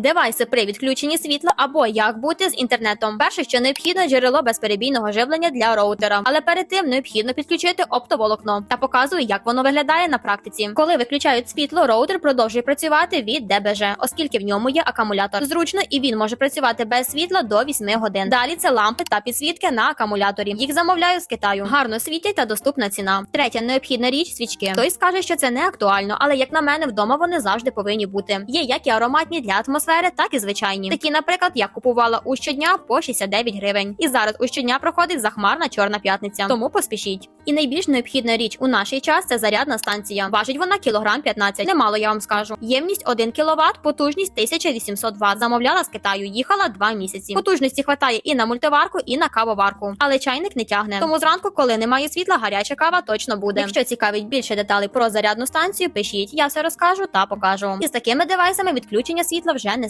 Девайси при відключенні світла або як бути з інтернетом. Перше, що необхідно джерело безперебійного живлення для роутера, але перед тим необхідно підключити оптоволокно та показую, як воно виглядає на практиці. Коли виключають світло, роутер продовжує працювати від ДБЖ, оскільки в ньому є акумулятор. Зручно і він може працювати без світла до 8 годин. Далі це лампи та підсвітки на акумуляторі. Їх замовляю з Китаю. Гарно світять та доступна ціна. Третя необхідна річ свічки. Хтось скаже, що це не актуально, але як на мене, вдома вони завжди повинні бути. Є як і ароматні для атмосфери, так і звичайні. Такі, наприклад, я купувала у щодня по 69 гривень. І зараз у щодня проходить захмарна чорна п'ятниця. Тому поспішіть. І найбільш необхідна річ у наш час це зарядна станція. Важить вона кілограм 15. Немало я вам скажу. Ємність 1 кВт, потужність 1800 Вт. Замовляла з Китаю. Їхала 2 місяці. Потужності хватає і на мультиварку, і на кавоварку. Але чайник не тягне. Тому зранку, коли немає світла, гаряча кава точно буде. Якщо цікавить більше деталей про зарядну станцію, пишіть. Я все розкажу та покажу. І з такими девайсами відключення світла вже не